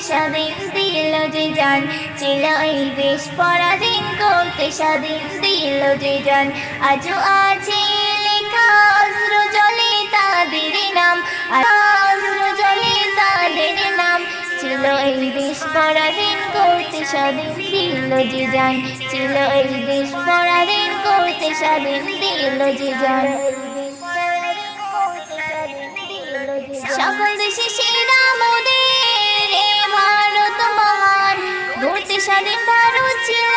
স্বাধীন দিল যে যান ছিল এই দেশ পরাধীন করতে স্বাধীন দিল যে যান আজও আছে লেখা অস্ত্র জলে তাদের নাম অস্ত্র জলে তাদের নাম। ছিল এই দেশ পরাধীন করতে স্বাধীন দিল যে যান ছিল এই দেশ পরাধীন করতে স্বাধীন দিল যে যান সকল দেশে স্বাধীন ভারত ছিল,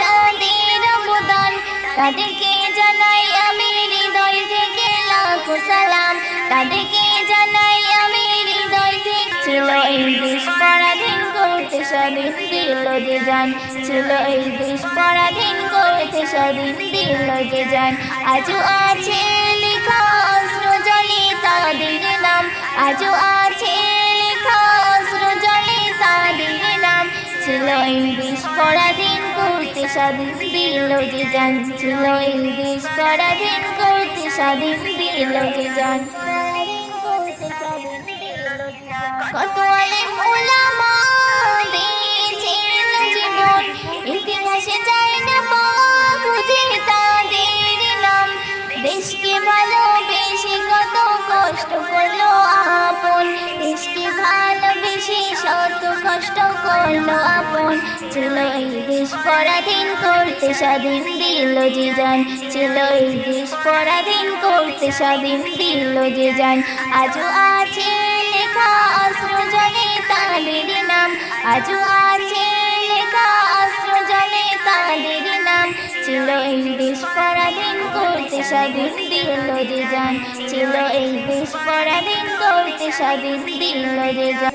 যাদের অবদান তাদেরকে জানাই আমি হৃদয় থেকে লাখো সালাম। তাদেরকে জানাই আমি হৃদয় থেকে ছিল এই দেশ পরাধীন করতে স্বাধীন দিল যে যান ছিল এই দেশ পরাধীন করতে স্বাধীন দিল যে যান আজও আছে লেখা অস্ত্র জলে তাদের নাম, আজও এই দেশ পরাধীন করতে স্বাধীন দিল যে যান ছিল এই দেশ পরাধীন করতে স্বাধীন দিল যে যান কত শত কষ্ট করল আপন। ছিল এই দেশ পরাধীন করতে, স্বাধীন দিল যে যান। ছিল এই দেশ পরাধীন করতে, স্বাধীন দিল যে যান। আজও আছে লেখা অস্ত্র জলে তাদের নাম। আজও আছে লেখা অস্ত্র জলে তাদের নাম। ছিল এই দেশ পরাধীন করতে, স্বাধীন দিল যে যান। ছিল এই দেশ পরাধীন করতে, স্বাধীন দিল যে যান।